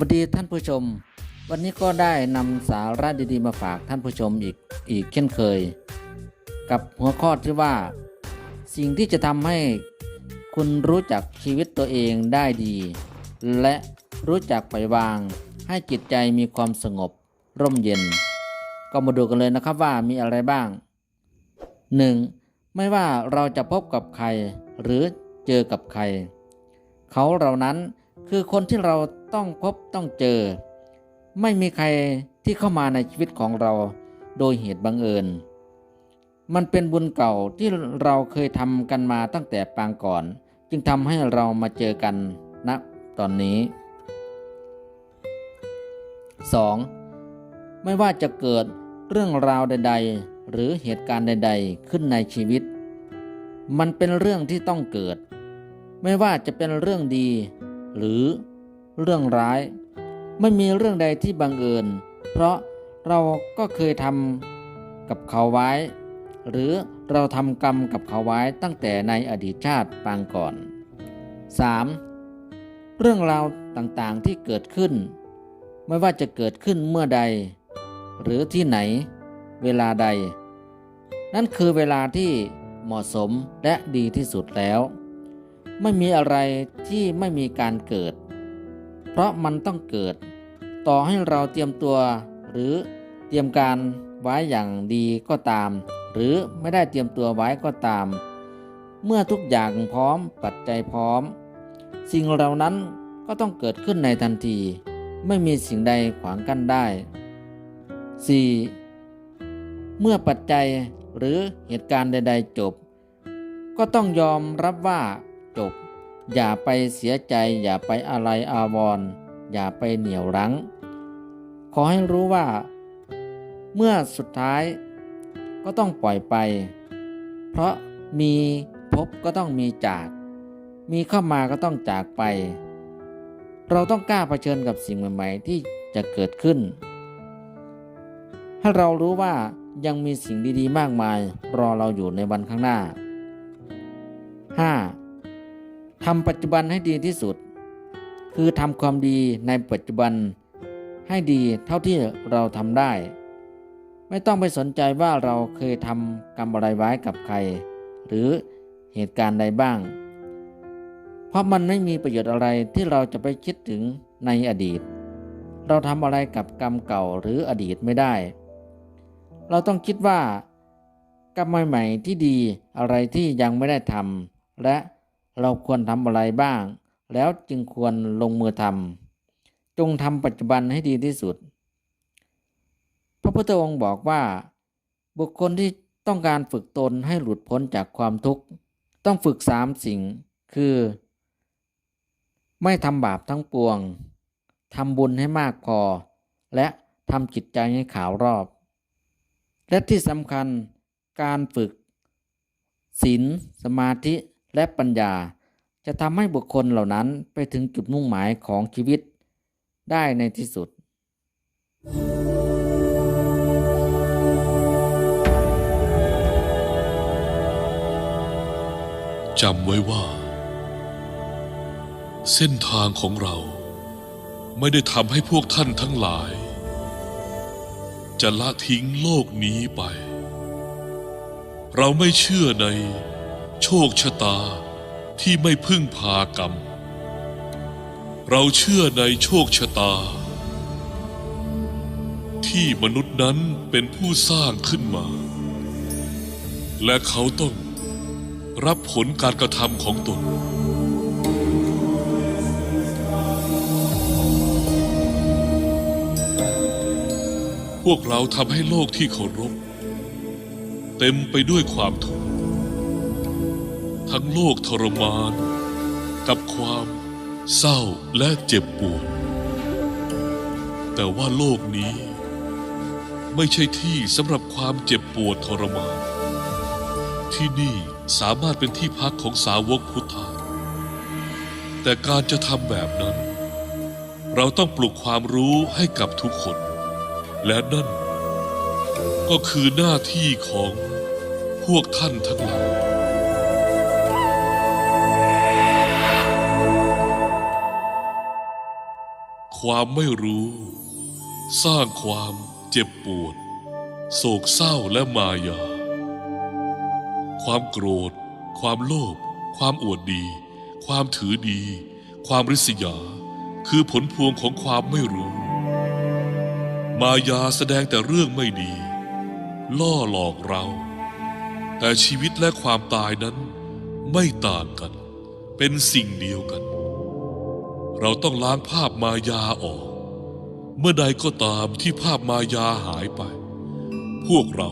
วัสดีท่านผู้ชม วันนี้ก็ได้นำสาระดีๆมาฝากท่านผู้ชมอีกอีกเช่นเคย กับหัวข้อที่ว่า สิ่งที่จะทำให้คุณรู้จักชีวิตตัวเองได้ดี และรู้จักปล่อยวาง ให้จิตใจมีความสงบ ร่มเย็น ก็มาดูกันเลยนะครับว่ามีอะไรบ้าง 1. ไม่ว่าเราจะพบกับใคร หรือเจอกับใคร เขาเหล่านั้นคือคนที่เรา ต้องพบต้องเจอ ไม่มีใครที่เข้ามาในชีวิตของเราโดยเหตุบังเอิญ มันเป็นบุญเก่าที่เราเคยทำกันมาตั้งแต่ปางก่อน จึงทำให้เรามาเจอกันณตอนนี้ 2. ไม่ว่าจะเกิดเรื่องราวใด ๆ หรือเหตุการณ์ใด ๆ ขึ้นในชีวิต มันเป็นเรื่องที่ต้องเกิด ไม่ว่าจะเป็นเรื่องดี หรือ เรื่องร้าย ไม่มีเรื่องใดที่บังเอิญ เพราะเราก็เคยทำกับเขาไว้ หรือเราทำกรรมกับเขาไว้ตั้งแต่ในอดีตชาติปางก่อน 3. เรื่องราวต่างๆที่เกิดขึ้น ไม่ว่าจะเกิดขึ้นเมื่อใด หรือที่ไหน เวลาใด นั่นคือเวลาที่เหมาะสมและดีที่สุดแล้ว ไม่มีอะไรที่ไม่มีการเกิด เพราะมันต้องเกิด ต่อให้เราเตรียมตัว หรือเตรียมการไว้อย่างดีก็ตาม หรือไม่ได้เตรียมตัวไว้ก็ตาม เมื่อทุกอย่างพร้อมปัจจัยพร้อม สิ่งเหล่านั้นก็ต้องเกิดขึ้นในทันที ไม่มีสิ่งใดขวางกั้นได้ 4. เมื่อปัจจัยหรือเหตุการณ์ใด ๆ จบ ก็ต้องยอมรับว่าจบ อย่าไปเสียใจ อย่าไปอะไรอาวรณ์อย่าไปเหนี่ยวรั้ง ขอให้รู้ว่า เมื่อสุดท้ายก็ต้องปล่อยไป เพราะมีพบก็ต้องมีจาก มีเข้ามาก็ต้องจากไป เราต้องกล้าเผชิญกับสิ่งใหม่ๆที่จะเกิดขึ้น ให้เรารู้ว่ายังมีสิ่งดีๆ มากมาย รอเราอยู่ในวันข้างหน้า 5. ทำปัจจุบันให้ดีที่สุด คือทำความดีในปัจจุบันให้ดีเท่าที่เราทำได้ ไม่ต้องไปสนใจว่าเราเคยทำกรรมอะไรไว้กับใคร หรือเหตุการณ์ใดบ้าง เพราะมันไม่มีประโยชน์อะไรที่เราจะไปคิดถึงในอดีต เราทำอะไรกับกรรมเก่าหรืออดีตไม่ได้ เราต้องคิดว่ากรรมใหม่ๆที่ดีอะไรที่ยังไม่ได้ทำและ เราควรทำอะไรบ้าง แล้วจึงควรลงมือทำจงทำปัจจุบันให้ดีที่สุด พระพุทธองค์บอกว่า บุคคลที่ต้องการฝึกตนให้หลุดพ้นจากความทุกข์ ต้องฝึกสามสิ่ง คือ ไม่ทำบาปทั้งปวงทำบุญให้มากพอ และทำจิตใจให้ขาวรอบ และที่สำคัญการฝึกศีลสมาธิ และปัญญาจะทำให้บุคคลเหล่านั้นไปถึงจุดมุ่งหมายของชีวิตได้ในที่สุด จำไว้ว่า เส้นทางของเราไม่ได้ทำให้พวกท่านทั้งหลาย จะละทิ้งโลกนี้ไป เราไม่เชื่อใน โชคชะตาที่ไม่พึ่งพากรรม เราเชื่อในโชคชะตา ที่มนุษย์นั้นเป็นผู้สร้างขึ้นมา และเขาต้องรับผลการกระทำของตน พวกเราทำให้โลกที่เคารพเต็มไปด้วยความทุกข์ ทั้งโลกทรมาน กับความเศร้าและเจ็บปวด แต่ว่าโลกนี้ ไม่ใช่ที่สำหรับความเจ็บปวดทรมาน ที่นี่สามารถเป็นที่พักของสาวกพุทธาแต่การจะทำแบบนั้น เราต้องปลุกความรู้ให้กับทุกคน และนั่น ก็คือหน้าที่ของพวกท่านทั้งหลาย ความไม่รู้ สร้างความเจ็บปวด โศกเศร้าและมายา ความโกรธ ความโลภความอวดดี ความถือดี ความริษยา คือผลพวงของความไม่รู้ มายาแสดงแต่เรื่องไม่ดี ล่อหลอกเรา แต่ชีวิตและความตายนั้นไม่ต่างกัน เป็นสิ่งเดียวกัน เราต้องล้างภาพมายาออก เมื่อใดก็ตามที่ภาพมายาหายไป พวกเรา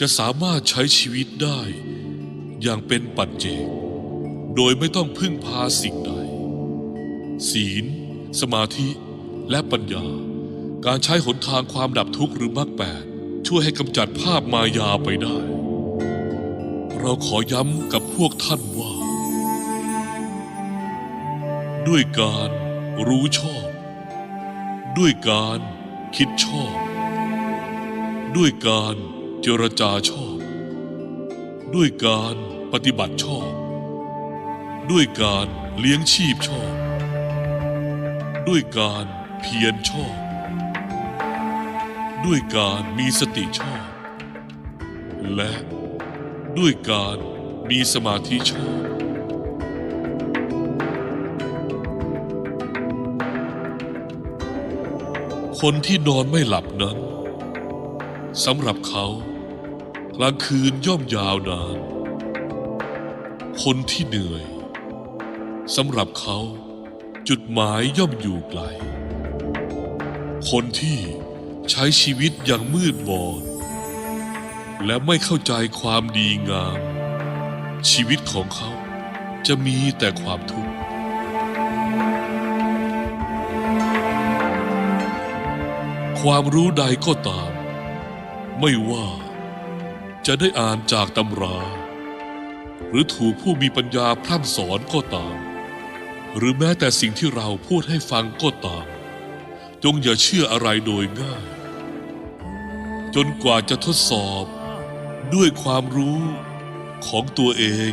จะสามารถใช้ชีวิตได้ อย่างเป็นปัจเจก โดยไม่ต้องพึ่งพาสิ่งใด ศีล สมาธิและปัญญา การใช้หนทางความดับทุกข์หรือมรรคแปดช่วยให้กำจัดภาพมายาไปได้ เราขอย้ำกับพวกท่านว่า ด้วยการรู้ชอบ ด้วยการคิดชอบ ด้วยการเจรจาชอบ ด้วยการปฏิบัติชอบ ด้วยการเลี้ยงชีพชอบ ด้วยการเพียรชอบ ด้วยการมีสติชอบ และด้วยการมีสมาธิชอบ คนที่นอนไม่หลับนั้นสำหรับเขา กลางคืนย่อมยาวนาน คนที่เหนื่อยสำหรับเขา จุดหมายย่อมอยู่ไกล คนที่ใช้ชีวิตอย่างมืดบอดและไม่เข้าใจความดีงาม ชีวิตของเขาจะมีแต่ความทุกข์ ความรู้ใดก็ตาม ไม่ว่าจะได้อ่านจากตำรา หรือถูกผู้มีปัญญาพร่ำสอนก็ตาม หรือแม้แต่สิ่งที่เราพูดให้ฟังก็ตาม จงอย่าเชื่ออะไรโดยง่าย จนกว่าจะทดสอบด้วยความรู้ของตัวเอง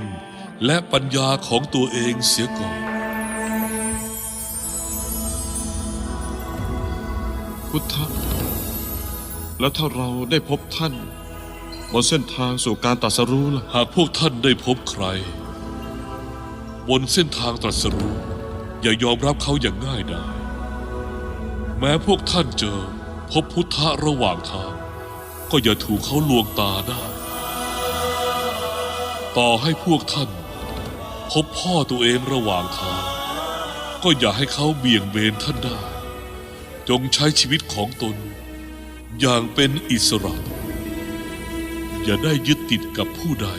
และปัญญาของตัวเองเสียก่อน พุทธะ แล้วถ้าเราได้พบท่านบนเส้นทางสู่การตรัสรู้ล่ะ หากพวกท่านได้พบใคร บนเส้นทางตรัสรู้ อย่ายอมรับเขาอย่างง่ายดายแม้พวกท่านเจอพบพุทธะระหว่างทาง ก็อย่าถูกเขาลวงตาได้ ต่อให้พวกท่าน พบพ่อตัวเองระหว่างทาง ก็อย่าให้เขาเบี่ยงเบนท่านได้ จงใช้ชีวิตของตน อย่างเป็นอิสระ อย่าได้ยึดติดกับผู้ใด